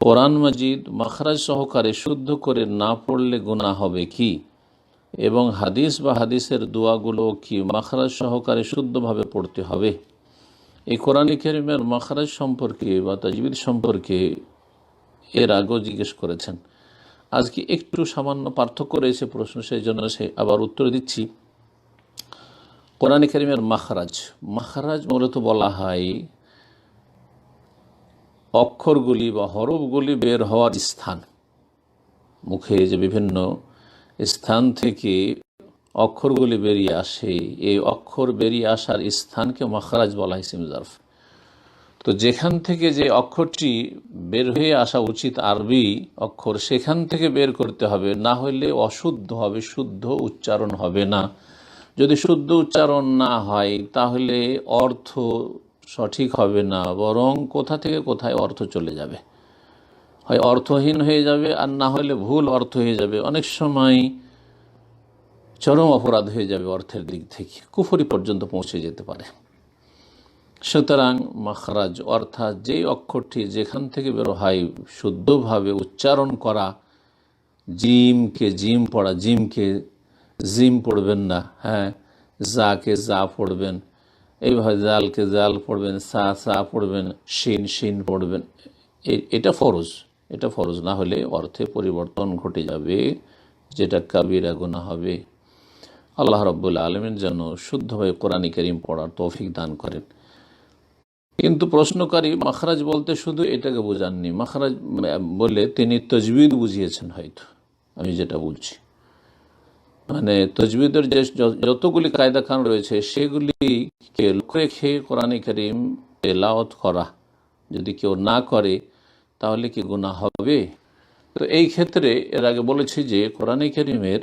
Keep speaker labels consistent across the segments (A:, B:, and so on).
A: কোরআন মাজিদ মাখরাজ সহকারে শুদ্ধ করে না পড়লে গুণা হবে কি? এবং হাদিস বা হাদিসের দোয়াগুলো কি মাখরাজ সহকারে শুদ্ধভাবে পড়তে হবে? এই কোরআন কেরিমের মাখরাজ সম্পর্কে বা তাজবিদ সম্পর্কে এর আগেও জিজ্ঞেস করেছেন। আজকে একটু সামান্য পার্থক্য রয়েছে প্রশ্ন, সেই জন্য সে আবার উত্তর দিচ্ছি। কোরআন করিমের মাখরাজ মাখরাজ মূলত বলা হয় অক্ষরগুলি বা হরফগুলি বের হওয়ার স্থান। মুখে যে বিভিন্ন স্থান থেকে অক্ষরগুলি বেরিয়ে আসে, এই অক্ষর বেরিয়ে আসার স্থানকে মাখরাজ বলা হয় সিমজারফ তো যেখান থেকে যে অক্ষরটি বের হয়ে আসা উচিত আরবি অক্ষর, সেখান থেকে বের করতে হবে। না হলে অশুদ্ধ হবে, শুদ্ধ উচ্চারণ হবে না। যদি শুদ্ধ উচ্চারণ না হয়, তাহলে অর্থ সঠিক হবে না, বরং কোথা থেকে কোথায় অর্থ চলে যাবে। হয় অর্থহীন হয়ে যাবে, আর না হলে ভুল অর্থ হয়ে যাবে। অনেক সময় চরম অপরাধ হয়ে যাবে অর্থের দিক থেকে, কুফরি পর্যন্ত পৌঁছে যেতে পারে। সুতরাং মাখরাজ অর্থাৎ যেই অক্ষরটি যেখান থেকে বেরো হয়, শুদ্ধভাবে উচ্চারণ করা, জিমকে জিম পড়া, জিমকে জিম পড়বেন না হ্যাঁ জাকে জা পড়বেন এইভাবে জালকে জাল পড়বেন, সা সা পড়বেন, শিন শিন পড়বেন। এটা ফরজ। এটা ফরজ না হলে অর্থে পরিবর্তন ঘটে যাবে, যেটা কাবিরা গুণা হবে। আল্লাহ রব্বুল আলমের যেন শুদ্ধভাবে কোরআনী করিম পড়ার তৌফিক দান করেন। কিন্তু প্রশ্নকারী মাখরাজ বলতে শুধু এটাকে বোঝাননি। মাখরাজ বলে তিনি তজবিদ বুঝিয়েছেন হয়তো। আমি যেটা বলছি। মানে তজবিদের যে যতগুলি কায়দা খান রয়েছে, সেগুলিকে লক্ষ্য রেখে কোরআনে করিম তেলাওত করা। যদি কেউ না করে, তাহলে কি গুণা হবে? তো এই ক্ষেত্রে এর আগে বলেছি যে কোরআনে করিমের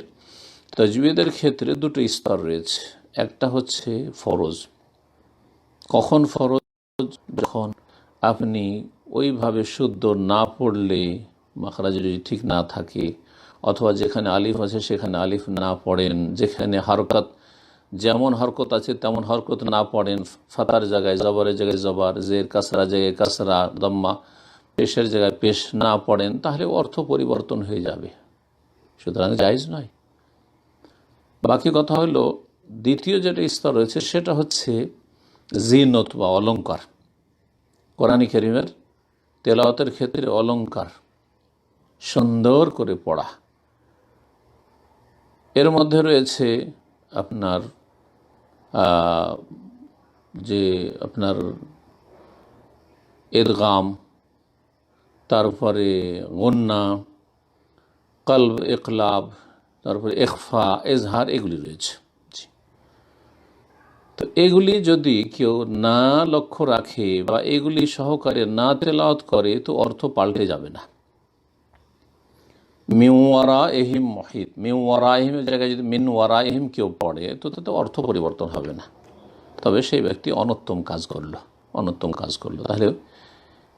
A: তজবিদের ক্ষেত্রে দুটো স্তর রয়েছে। একটা হচ্ছে ফরজ। কখন ফরজ? যখন আপনি ওইভাবে শুদ্ধ না পড়লে মাখরাজ যদি ঠিক না থাকে অথবা যেখানে আলিফ আছে, সেখানে আলিফ না পড়েন। যেখানে হরকত, যেমন হরকত আছে, তেমন হরকত না পড়েন। ফাতার জায়গায়, জবরের জায়গায় জবর, জের, কাসরা জায়গায় কাসরা, দম্মা, পেশের জায়গায় পেশ না পড়েন, তাহলে অর্থ পরিবর্তন হয়ে যাবে। সুতরাং জায়জ নয়। বাকি কথা হলো, দ্বিতীয় যেটা স্তর রয়েছে, সেটা হচ্ছে জিনত বা অলঙ্কার কোরআনী করিমের তেলাওয়াতের ক্ষেত্রে অলঙ্কার সুন্দর করে পড়া। এর মধ্যে রয়েছে আপনার যে আপনার এদগাম তারপরে গন্না, কলব একলাব তারপরে একফা এজহার এগুলি রয়েছে। তো এগুলি যদি কেউ না লক্ষ্য রাখে বা এগুলি সহকারে না তেলাওয়াত করে, তো অর্থ পাল্টে যাবে না। মিউয়ারা এহিম মহিত। মিউয়ারা এহিমের জায়গায় যদি মিনওয়ারা এহিম কেউ পড়ে, তো তাতে অর্থ পরিবর্তন হবে না। তবে সেই ব্যক্তি অনত্তম কাজ করল, অনত্তম কাজ করল। তাহলে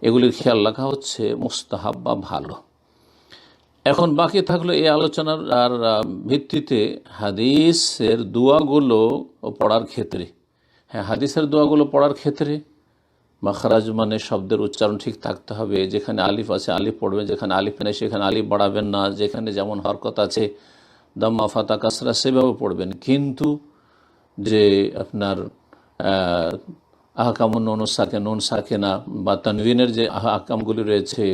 A: এগুলির খেয়াল রাখা হচ্ছে মুস্তাহাব বা ভালো। এখন বাকি থাকল এই আলোচনার আর ভিত্তিতে হাদিসের দোয়াগুলো পড়ার ক্ষেত্রে। হ্যাঁ হাদিসের দোয়াগুলো পড়ার ক্ষেত্রে মাখারাজ মানে শব্দের উচ্চারণ ঠিক থাকতে হবে। যেখানে আলিফ আছে, আলিফ পড়বেন যেখানে আলিফ নেই, সেখানে আলিফ বাড়াবেন না। যেখানে যেমন হরকত আছে, দম্মা, ফাতা, কাসরা, সেভাবে পড়বেন। কিন্তু যে আপনার আহকাম নুন, সাকে নুন সাকে না বা তানভিনের যে আহকামগুলি রয়েছে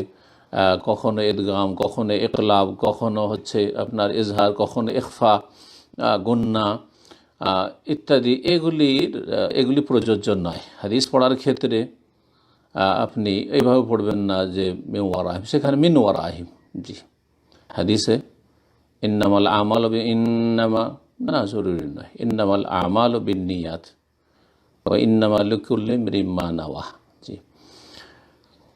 A: কখনো এদগাম, কখনো একলাব, কখনো হচ্ছে আপনার এজহার, কখনো ইকফা গুন্না ইত্যাদি, এগুলির এগুলি প্রযোজ্য নয়। হাদিস পড়ার ক্ষেত্রে আপনি এইভাবে পড়বেন না যে মেওয়ার আহিম সেখানে মিনওয়ার আহিম জি। হাদিসে, ইন্নামাল আমাল ইন্নামা, না, জরুরি নয়। ইন্নামাল আমাল বিনিয়াত ও ইন্নামা লুকুল্লিম রিম্মা নাওয়া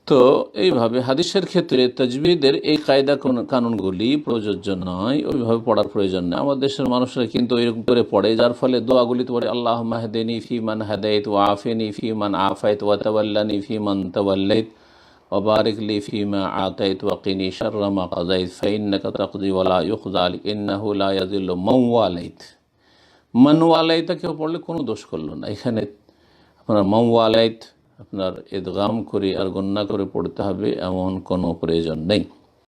A: তো এইভাবে হাদিসের ক্ষেত্রে তজবিদের এই কায়দা কানুনগুলি প্রযোজ্য নয় ওইভাবে পড়ার প্রয়োজন নেই আমার দেশের মানুষরা কিন্তু এরকম করে পড়ে যার ফলে দোয়াগুলি তো পড়ে আল্লাহ মাহদেনি ফি মান হাদাইত ও আফেনি ফি মান আফাইত ওয়া তাওয়াল্লানি ফি মান তাওয়াল্লাইত وبارك لي فيما أعطيت وقني شر ما قضيت فإنك تقضي ولا يقضى عليك إنه لا يذل من واليت মান ওয়ালাইতা কেউ পড়লে কোনো দোষ করলো না এখানে আপনার মম ওয়ালাইত আপনার এদগাম করে আর গণ্যা করে পড়তে হবে এমন কোনো প্রয়োজন নেই।